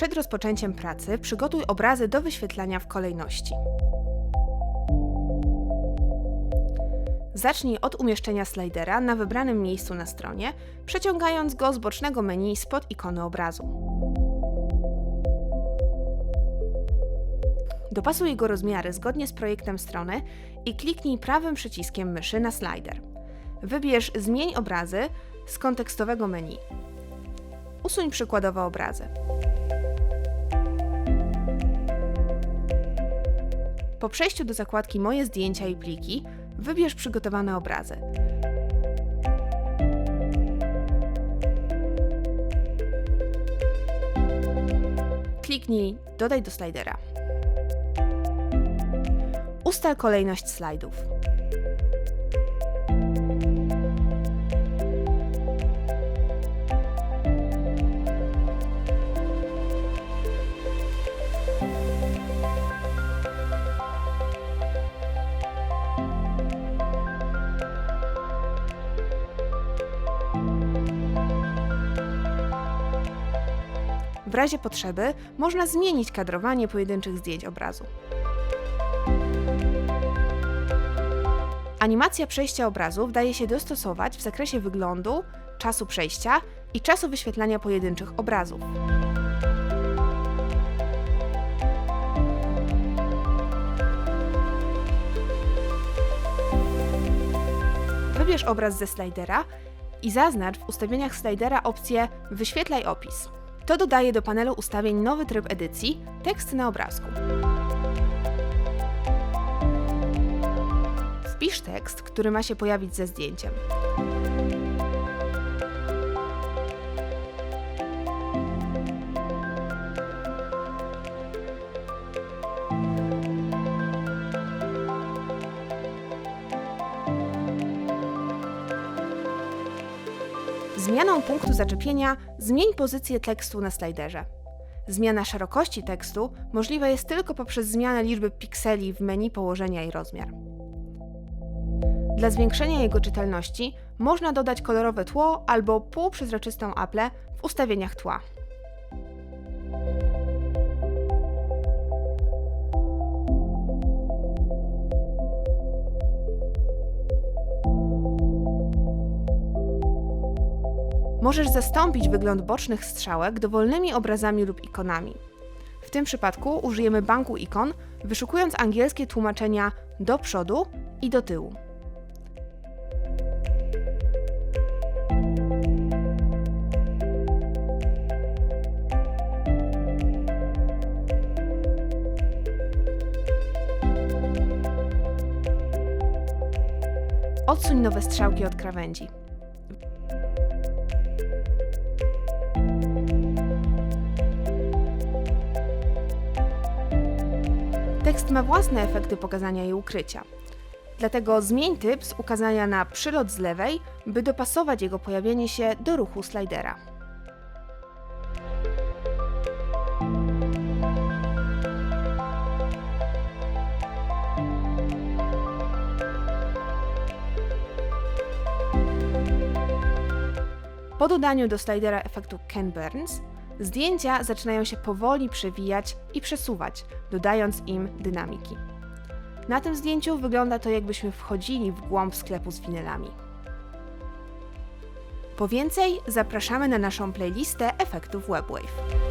Przed rozpoczęciem pracy przygotuj obrazy do wyświetlania w kolejności. Zacznij od umieszczenia slidera na wybranym miejscu na stronie, przeciągając go z bocznego menu spod ikony obrazu. Dopasuj jego rozmiary zgodnie z projektem strony i kliknij prawym przyciskiem myszy na slider. Wybierz Zmień obrazy z kontekstowego menu. Usuń przykładowe obrazy. Po przejściu do zakładki Moje zdjęcia i pliki, wybierz przygotowane obrazy. Kliknij Dodaj do slidera. Ustal kolejność slajdów. W razie potrzeby można zmienić kadrowanie pojedynczych zdjęć obrazu. Animacja przejścia obrazów daje się dostosować w zakresie wyglądu, czasu przejścia i czasu wyświetlania pojedynczych obrazów. Wybierz obraz ze slidera i zaznacz w ustawieniach slidera opcję Wyświetlaj opis. To dodaje do panelu ustawień nowy tryb edycji Tekst na obrazku. Wpisz tekst, który ma się pojawić ze zdjęciem. Zmianą punktu zaczepienia zmień pozycję tekstu na sliderze. Zmiana szerokości tekstu możliwa jest tylko poprzez zmianę liczby pikseli w menu położenia i rozmiar. Dla zwiększenia jego czytelności można dodać kolorowe tło albo półprzezroczystą aplę w ustawieniach tła. Możesz zastąpić wygląd bocznych strzałek dowolnymi obrazami lub ikonami. W tym przypadku użyjemy banku ikon, wyszukując angielskie tłumaczenia do przodu i do tyłu. Odsuń nowe strzałki od krawędzi. Tekst ma własne efekty pokazania i ukrycia. Dlatego zmień typ z ukazania na przylot z lewej, by dopasować jego pojawienie się do ruchu slidera. Po dodaniu do slidera efektu Ken Burns, zdjęcia zaczynają się powoli przewijać i przesuwać, dodając im dynamiki. Na tym zdjęciu wygląda to jakbyśmy wchodzili w głąb sklepu z winylami. Po więcej zapraszamy na naszą playlistę efektów WebWave.